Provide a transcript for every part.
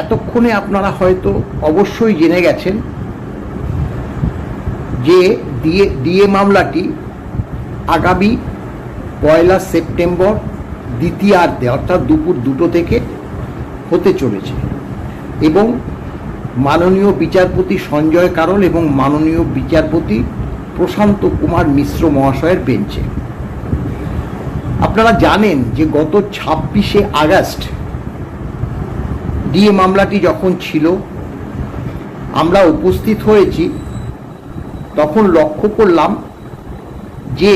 এতক্ষণে আপনারা হয়তো অবশ্যই জেনে গেছেন যে ডিএ ডিএ মামলাটি আগামী পয়লা সেপ্টেম্বর দ্বিতীয়ার্ধে, অর্থাৎ দুপুর দুটো থেকে হতে চলেছে। এবং মাননীয় বিচারপতি সঞ্জয় কারল এবং মাননীয় বিচারপতি প্রশান্ত কুমার মিশ্র মহাশয়ের বেঞ্চে। আপনারা জানেন যে গত ছাব্বিশে আগস্ট ডিএ মামলাটি যখন ছিল, আমরা উপস্থিত হয়েছি, তখন লক্ষ্য করলাম যে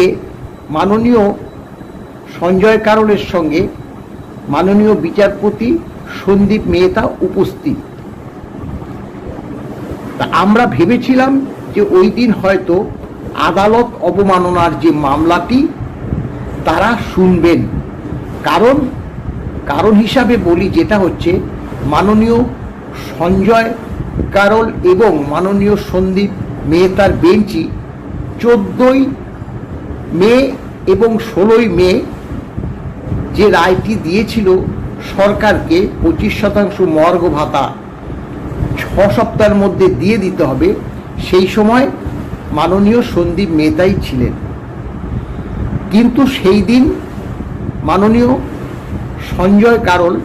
মাননীয় সঞ্জয় কারণের সঙ্গে মাননীয় বিচারপতি সন্দীপ মেহতা উপস্থিত। তা আমরা ভেবেছিলাম যে ওই দিন হয়তো আদালত অবমাননার যে মামলাটি, তারা শুনবেন। কারণ কারণ হিসাবে বলি যেটা হচ্ছে মাননীয় সঞ্জয় কারল এবং মাননীয় সন্দীপ মেহতার বেঞ্চি চোদ্দই মে এবং ষোলোই মে যে রায়টি দিয়েছিল সরকারকে পঁচিশ শতাংশ মর্গ ভাতা ছ সপ্তাহের মধ্যে দিয়ে দিতে হবে, সেই সময় মাননীয় সন্দীপ মেহতাই ছিলেন। কিন্তু সেই দিন মাননীয় সঞ্জয় কারল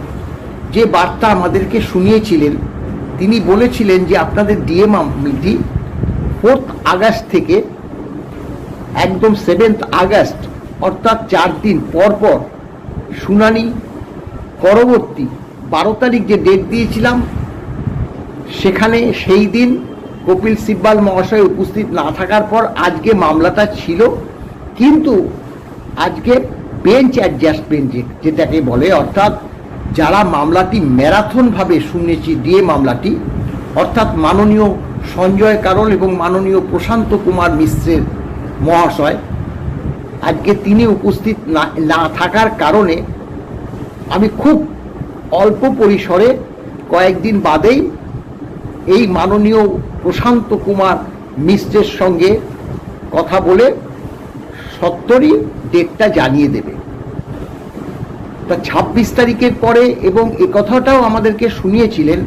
যে বার্তা আমাদেরকে শুনিয়েছিলেন, তিনি বলেছিলেন যে আপনাদের ডিএম মামলাটি ফোর্থ আগস্ট থেকে একদম সেভেন্থ আগস্ট, অর্থাৎ চার দিন পর পর শুনানি পরবর্তী বারো তারিখ যে ডেট দিয়েছিলাম, সেখানে সেই দিন কপিল সিব্বাল মহাশয় উপস্থিত না থাকার পর আজকে মামলাটা ছিল। কিন্তু আজকে বেঞ্চ অ্যাডজাস্টমেন্ট যেটাকে বলে, অর্থাৎ যারা মামলাটি ম্যারাথনভাবে শুনেছি দিয়ে মামলাটি, অর্থাৎ মাননীয় সঞ্জয় কারল এবং মাননীয় প্রশান্ত কুমার মিশ্রের মহাশয়, আজকে তিনি উপস্থিত না না থাকার কারণে আমি খুব অল্প পরিসরে কয়েকদিন বাদেই এই মাননীয় প্রশান্ত কুমার মিশ্রের সঙ্গে কথা বলে সত্তরই ডেটটা জানিয়ে দেবে। তা ছাব্বিশ তারিখের পরে এবং এ কথাটাও আমাদেরকে শুনিয়েছিলেন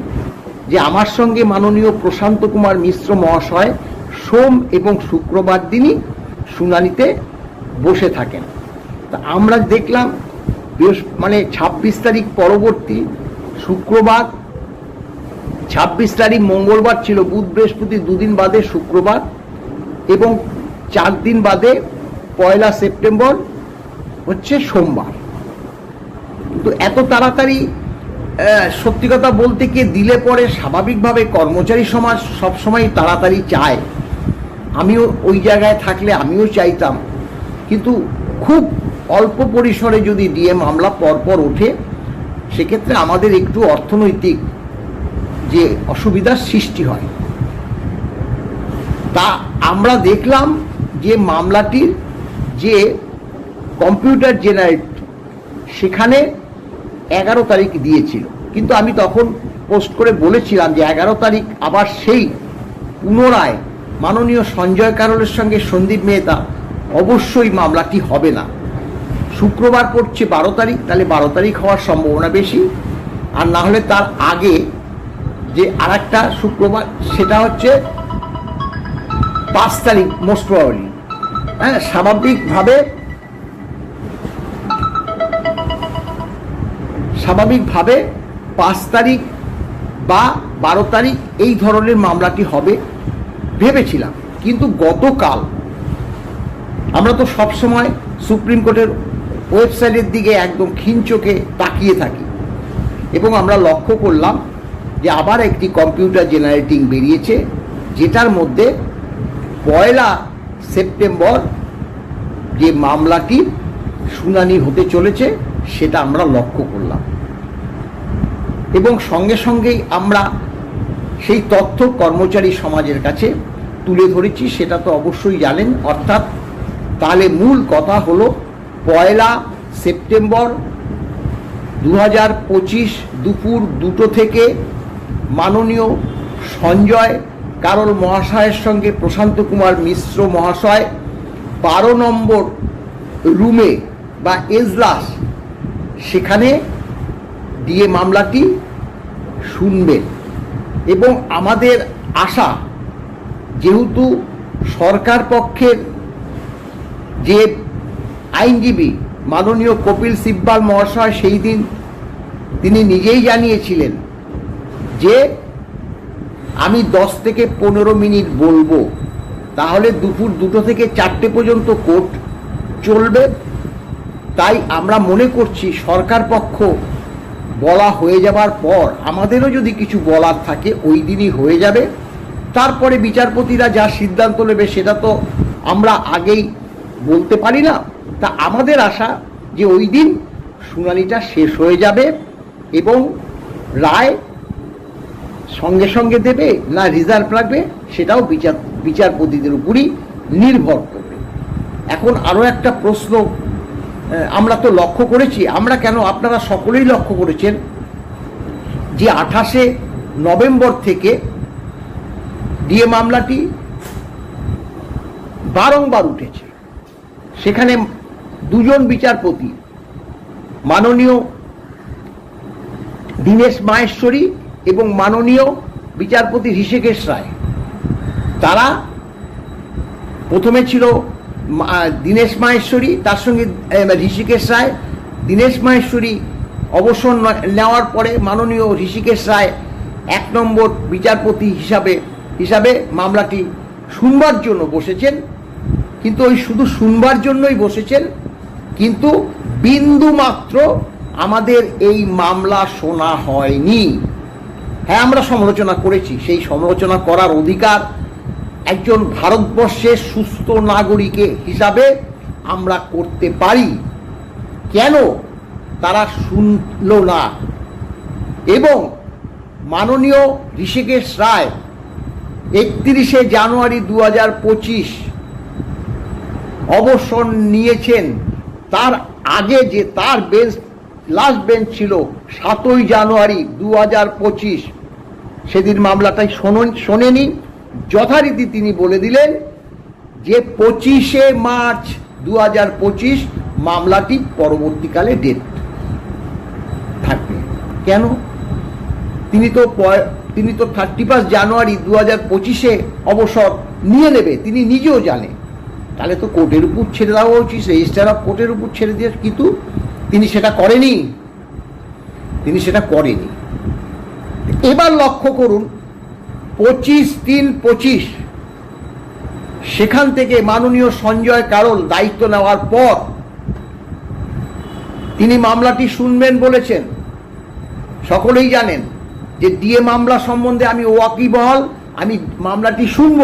যে আমার সঙ্গে মাননীয় প্রশান্ত কুমার মিশ্র মহাশয় সোম এবং শুক্রবার দিনই শুনানিতে বসে থাকেন। তা আমরা দেখলাম মানে ছাব্বিশ তারিখ পরবর্তী শুক্রবার, ছাব্বিশ তারিখ মঙ্গলবার ছিল, বুধ বৃহস্পতি দুদিন বাদে শুক্রবার এবং চার দিন বাদে পয়লা সেপ্টেম্বর হচ্ছে সোমবার। কিন্তু এত তাড়াতাড়ি সত্যি কথা বলতে গিয়ে দিলে পরে স্বাভাবিকভাবে কর্মচারী সমাজ সবসময় তাড়াতাড়ি চায়। আমিও ওই জায়গায় থাকলে আমিও চাইতাম। কিন্তু খুব অল্প পরিসরে যদি ডিএ মামলা পরপর ওঠে, সেক্ষেত্রে আমাদের একটু অর্থনৈতিক যে অসুবিধার সৃষ্টি হয়। তা আমরা দেখলাম যে মামলাটির যে কম্পিউটার জেনারেট, সেখানে এগারো তারিখ দিয়েছিল। কিন্তু আমি তখন পোস্ট করে বলেছিলাম যে এগারো তারিখ আবার সেই পুনরায় মাননীয় সঞ্জয় কারলের সঙ্গে সন্দীপ মেহতা অবশ্যই মামলাটি হবে না। শুক্রবার পড়ছে বারো তারিখ, তাহলে বারো তারিখ হওয়ার সম্ভাবনা বেশি। আর না হলে তার আগে যে আর একটা শুক্রবার, সেটা হচ্ছে পাঁচ তারিখ মোস্ট প্রবাবলি হ্যাঁ স্বাভাবিকভাবে স্বাভাবিকভাবে পাঁচ তারিখ বা বারো তারিখ এই ধরনের মামলাটি হবে ভেবেছিলাম। কিন্তু গতকাল আমরা তো সবসময় সুপ্রিম কোর্টের ওয়েবসাইটের দিকে একদম খিনচোকে তাকিয়ে থাকি এবং আমরা লক্ষ্য করলাম যে আবার একটি কম্পিউটার জেনারেটিং বেরিয়েছে, যেটার মধ্যে পয়লা সেপ্টেম্বর যে মামলাটি শুনানি হতে চলেছে, সেটা আমরা লক্ষ্য করলাম। এবং সঙ্গে সঙ্গেই আমরা সেই তথ্য কর্মচারী সমাজের কাছে তুলে ধরেছি, সেটা তো অবশ্যই জানেন। অর্থাৎ তাহলে মূল কথা হলো, পয়লা সেপ্টেম্বর দু পঁচিশ দুপুর দুটো থেকে মাননীয় সঞ্জয় কারল মহাশয়ের সঙ্গে প্রশান্ত কুমার মিশ্র মহাশয় বারো নম্বর রুমে বা এজলাস, সেখানে দিয়ে মামলাটি শুনবেন। এবং আমাদের আশা, যেহেতু সরকার পক্ষের যে আইনজীবী মাননীয় কপিল সিব্বাল মহাশয় সেই দিন তিনি নিজেই জানিয়েছিলেন যে, আমি দশ থেকে পনেরো মিনিট বলব, তাহলে দুপুর দুটো থেকে চারটে পর্যন্ত কোর্ট চলবে। তাই আমরা মনে করছি সরকার পক্ষ বলা হয়ে যাবার পর আমাদেরও যদি কিছু বলার থাকে, ওই দিনই হয়ে যাবে। তারপরে বিচারপতিরা যা সিদ্ধান্ত নেবে, সেটা তো আমরা আগেই বলতে পারি না। তা আমাদের আশা যে ওই দিন শুনানিটা শেষ হয়ে যাবে এবং রায় সঙ্গে সঙ্গে দেবে না রিজার্ভ রাখবে সেটাও বিচার বিচারপতিদের উপরই নির্ভর করবে। এখন আরও একটা প্রশ্ন আমরা তো লক্ষ্য করেছি, আমরা কেন আপনারা সকলেই লক্ষ্য করেছেন যে আঠাশে নভেম্বর থেকে ডিএ মামলাটি বারংবার উঠেছে। সেখানে দুজন বিচারপতি, মাননীয় দীনেশ মাহেশ্বরী এবং মাননীয় বিচারপতি ঋষিকেশ রায়, তারা প্রথমে ছিল দীনেশ মাহেশ্বরী, তার সঙ্গে ঋষিকেশ রায়। দীনেশ মাহেশ্বরী অবসর নেওয়ার পরে মাননীয় ঋষিকেশ রায় এক নম্বর বিচারপতি হিসাবে হিসাবে মামলাটি শুনবার জন্য বসেছেন। কিন্তু ওই শুধু শুনবার জন্যই বসেছেন, কিন্তু বিন্দু মাত্র আমাদের এই মামলা শোনা হয়নি। হ্যাঁ আমরা সমালোচনা করেছি। সেই সমালোচনা করার অধিকার একজন ভারতবর্ষের সুস্থ নাগরিকে হিসাবে আমরা করতে পারি। কেন? তারা শুনল না। এবং মাননীয় ঋষিকেশ রায় একত্রিশে জানুয়ারি দু হাজার পঁচিশ অবসর নিয়েছেন। তার আগে যে তার বেঞ্চ, লাস্ট বেঞ্চ ছিল সাতই জানুয়ারি দু হাজার পঁচিশ। সেদিন মামলাটাই শোনেন, শোনেনি। যথারীতি তিনি বলে দিলেন যে পঁচিশে মার্চ দু হাজার পঁচিশ মামলাটি পরবর্তীকালে ডেট থাকবে। কেন? তিনি তো তিনি তো থার্টি ফার্স্ট জানুয়ারি দু হাজার পঁচিশে অবসর নিয়ে নেবে, তিনি নিজেও জানে। তাহলে তো কোর্টের উপর ছেড়ে দেওয়া উচিত রেজিস্টার অফ কোর্টের উপর ছেড়ে দিয়ে কিন্তু তিনি সেটা করেনি। তিনি সেটা করেনি। এবার লক্ষ্য করুন পঁচিশ তিন পঁচিশ। সেখান থেকে মাননীয় সঞ্জয় কারল দায়িত্ব নেওয়ার পর তিনি মামলাটি শুনবেন বলেছেন। সকলেই জানেন যে ডিএ মামলা সম্বন্ধে আমি ওয়াকিবহল, আমি মামলাটি শুনব।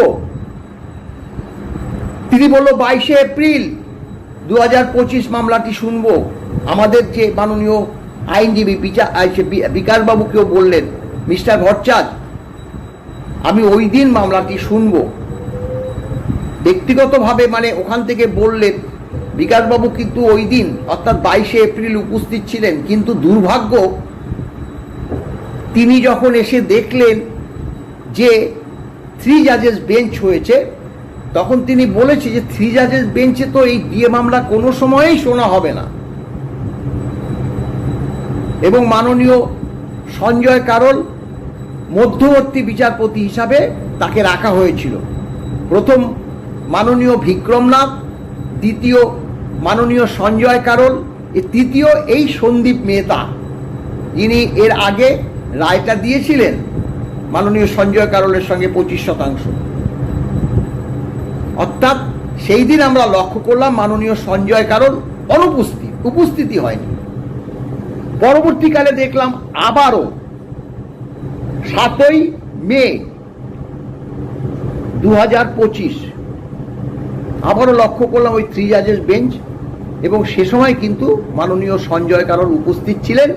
তিনি বলল, বাইশে এপ্রিল দু হাজার পঁচিশ মামলাটি শুনব। আমাদের যে মাননীয় আইনজীবী বিচার বিকাশবাবুকেও বললেন, মিস্টার ভট্টাচার্য। আমি ওই দিন মামলাটি শুনব। ব্যক্তিগতভাবে মানে ওখান থেকে বললেন বিকাশবাবু কিন্তু ওই দিন, অর্থাৎ বাইশে এপ্রিল উপস্থিত ছিলেন, কিন্তু দুর্ভাগ্য, তিনি যখন এসে দেখলেন যে থ্রি জাজেস বেঞ্চ হয়েছে, তখন তিনি বলেছে যে থ্রি জাজেস বেঞ্চে তো এই ডিএ মামলা কোনো সময়েই শোনা হবে না। এবং মাননীয় সঞ্জয় কারল মধ্যবর্তী বিচারপতি হিসাবে তাকে রাখা হয়েছিল। প্রথম মাননীয় বিক্রমনাথ দ্বিতীয় মাননীয় সঞ্জয় কারল এ তৃতীয় এই সন্দীপ মেহতা। যিনি এর আগে রায়টা দিয়েছিলেন মাননীয় সঞ্জয় কারলের সঙ্গে পঁচিশ শতাংশ। অর্থাৎ সেই দিন আমরা লক্ষ্য করলাম মাননীয় সঞ্জয় কারণ অনুপস্থিত, উপস্থিতি হয়নি। পরবর্তীকালে দেখলাম আবারও সাতই মে দু হাজার পঁচিশ। আবারও লক্ষ্য করলাম ওই থ্রি জাজেস বেঞ্চ এবং সে সময় কিন্তু মাননীয় সঞ্জয় কারণ উপস্থিত ছিলেন।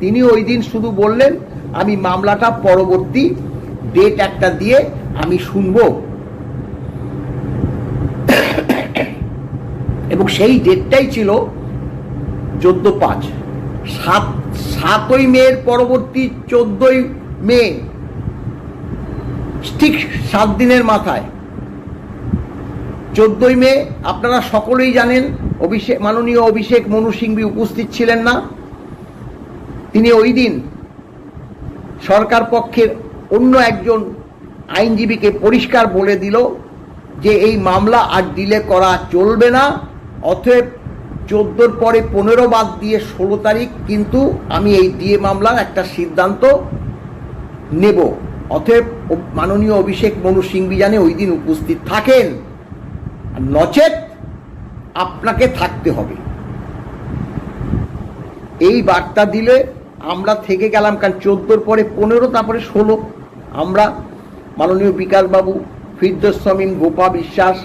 তিনি ওই দিন শুধু বললেন, আমি মামলাটা পরবর্তী ডেট একটা দিয়ে আমি শুনব। এবং সেই ডেটটাই ছিল চোদ্দ পাঁচ। সাত সাতই মেয়ের পরবর্তী চোদ্দই মে ঠিক সাত দিনের মাথায়। চোদ্দই মে, আপনারা সকলেই জানেন অভিষেক মাননীয় অভিষেক মনু সিংবি উপস্থিত ছিলেন না। তিনি ওই দিন সরকার পক্ষের অন্য একজন আইনজীবীকে পরিষ্কার বলে দিল যে এই মামলা আর ডিলে করা চলবে না, অতএব চোদ্দোর পরে পনেরো বাদ দিয়ে ষোলো তারিখ, কিন্তু আমি এই ডিএ মামলার একটা সিদ্ধান্ত নেব। অতএব মাননীয় অভিষেক মনু সিংবি জানে ওই দিন উপস্থিত থাকেন। নচেত আপনাকে থাকতে হবে। এই বার্তা দিলে আমরা থেকে গেলাম কারণ চোদ্দোর পরে পনেরো, তারপরে ষোলো। আমরা মাননীয় বিকাশবাবু ফিরদোস সমীন গোপা বিশ্বাস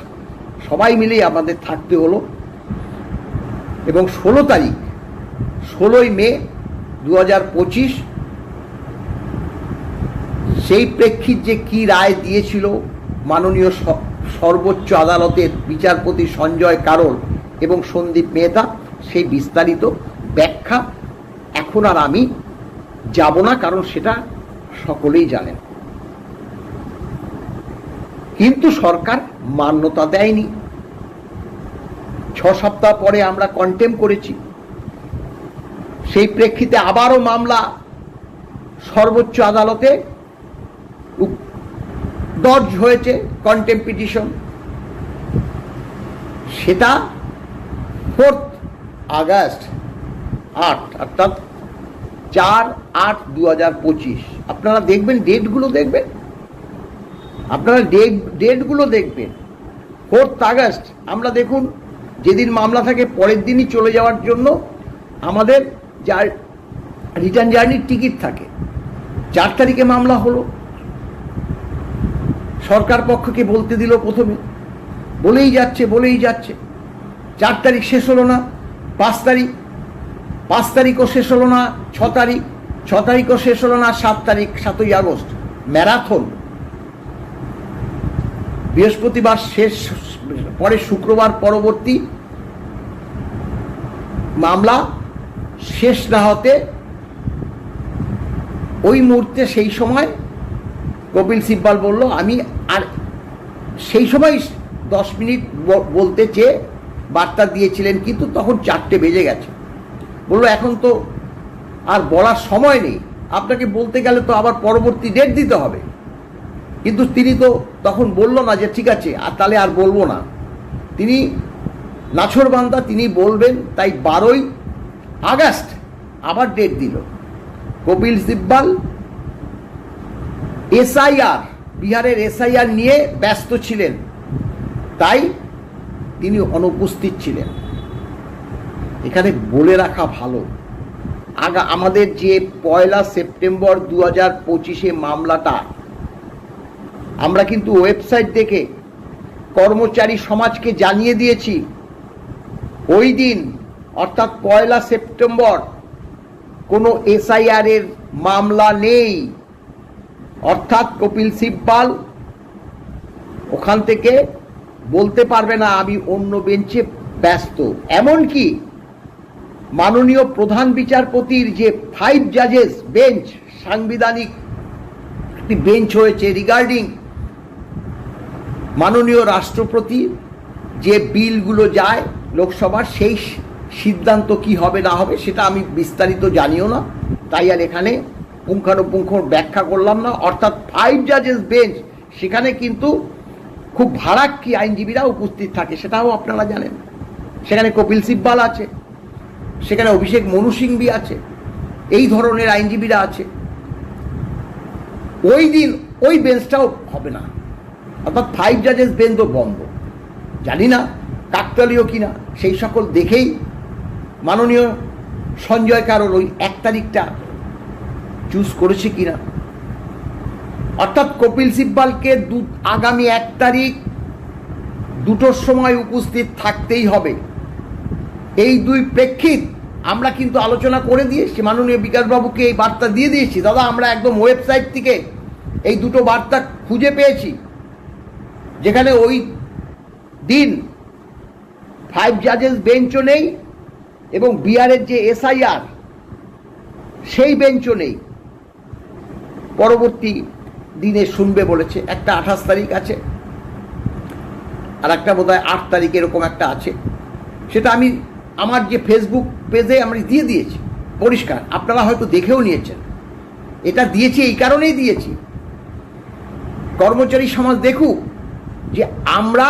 সবাই মিলেই আমাদের থাকতে হলো। এবং ষোলো তারিখ, ষোলোই মে দু হাজার পঁচিশ সেই প্রেক্ষিত যে কি রায় দিয়েছিল মাননীয় সর্বোচ্চ আদালতের বিচারপতি সঞ্জয় কারোল এবং সন্দীপ মেহতা, সেই বিস্তারিত ব্যাখ্যা এখন আর আমি যাব না, কারণ সেটা সকলেই জানেন। কিন্তু সরকার মান্যতা দেয়নি। ছ সপ্তাহ পরে আমরা কন্টেম করেছি। সেই প্রেক্ষিতে আবারও মামলা সর্বোচ্চ আদালতে দর্জ হয়েছে কন্টেম পিটিশন সেটা ফোর্থ আগস্ট আট, অর্থাৎ চার আট দু হাজার পঁচিশ। আপনারা দেখবেন ডেটগুলো দেখবেন? আপনারা ডেট ডেটগুলো দেখবেন। ফোর্থ আগস্ট, আমরা দেখুন, যেদিন মামলা থাকে, পরের দিনই চলে যাওয়ার জন্য আমাদের যার রিটার্ন জার্নির টিকিট থাকে। চার তারিখে মামলা হলো। সরকার পক্ষকে বলতে দিল প্রথমে। বলেই যাচ্ছে বলেই যাচ্ছে। চার তারিখ শেষ হলো না, পাঁচ তারিখ, পাঁচ তারিখও শেষ হলো না, ছ তারিখ, ছ তারিখও শেষ হলো না, সাত তারিখ, সাতই আগস্ট, ম্যারাথন। বৃহস্পতিবার শেষ, পরে শুক্রবার পরবর্তী মামলা শেষ না হতে ওই মুহূর্তে সেই সময় কপিল সিব্বাল বলল, আমি আর সেই সময় দশ মিনিট বলতে চেয়ে বার্তা দিয়েছিলেন, কিন্তু তখন চারটে বেজে গেছে। বলল, এখন তো আর বলার সময় নেই। আপনাকে বলতে গেলে তো আবার পরবর্তী ডেট দিতে হবে। কিন্তু তিনি তো তখন বলল না যে, ঠিক আছে, আর তাহলে আর বলব না। তিনি নাছরবান্দা তিনি বলবেন, তাই বারোই আগস্ট আবার ডেট দিল। কপিল সিব্বাল এসআইআর, বিহারের এসআইআর নিয়ে ব্যস্ত ছিলেন। তাই তিনি অনুপস্থিত ছিলেন। এখানে বলে রাখা ভালো। আগা, আমাদের যে পয়লা সেপ্টেম্বর দু হাজার পঁচিশে মামলাটা, আমরা কিন্তু ওয়েবসাইট দেখে কর্মচারী সমাজকে জানিয়ে দিয়েছি। ওই দিন, অর্থাৎ পয়লা সেপ্টেম্বর, কোনো এসআইআর এর মামলা নেই। অর্থাৎ কপিল সিব্বাল ওখান থেকে বলতে পারবে না, আমি অন্য বেঞ্চে ব্যস্ত। এমনকি মাননীয় প্রধান বিচারপতির যে ফাইভ জাজেস বেঞ্চ সাংবিধানিক একটি বেঞ্চ হয়েছে রিগার্ডিং মাননীয় রাষ্ট্রপতি, যে বিলগুলো যায় লোকসভার, সেই সিদ্ধান্ত কি হবে না হবে সেটা আমি বিস্তারিত জানিও না। তাই আর এখানে পুঙ্খানুপুঙ্খ ব্যাখ্যা করলাম না, অর্থাৎ ফাইভ জাজেস বেঞ্চ সেখানে কিন্তু খুব ভাড়াক্কি আইনজীবীরা উপস্থিত থাকে, সেটাও আপনারা জানেন। সেখানে কপিল সিব্বাল আছে, সেখানে অভিষেক মনু সিংবি আছে, এই ধরনের আইনজীবীরা আছে। ওই দিন ওই বেঞ্চটাও হবে না। অর্থাৎ ফাইভ জাজেস বেঞ্চও বন্ধ। জানি না কাকতালীয় কিনা, সেই সকল দেখেই মাননীয় সঞ্জয় কারোর ওই এক তারিখটা চুজ করেছে কিনা? অর্থাৎ কপিল সিব্বালকে দু আগামী এক তারিখ দুটোর সময় উপস্থিত থাকতেই হবে। এই দুই প্রেক্ষিত আমরা কিন্তু আলোচনা করে দিয়েছি। মাননীয় বিকাশবাবুকে এই বার্তা দিয়ে দিয়েছি। দাদা, আমরা একদম ওয়েবসাইট থেকে এই দুটো বার্তা খুঁজে পেয়েছি। যেখানে ওই দিন ফাইভ জাজেস বেঞ্চও নেই এবং বিহারের যে এসআইআর, সেই বেঞ্চও নেই। পরবর্তী দিনে শুনবে বলেছে, একটা আঠাশ তারিখ আছে আর একটা বোধ হয় আট তারিখ এরকম একটা আছে। সেটা আমি, আমার যে ফেসবুক পেজে আমি দিয়ে দিয়েছি, পরিষ্কার, আপনারা হয়তো দেখেও নিয়েছেন। এটা দিয়েছি, এই কারণেই দিয়েছি। কর্মচারী সমাজ দেখুক যে আমরা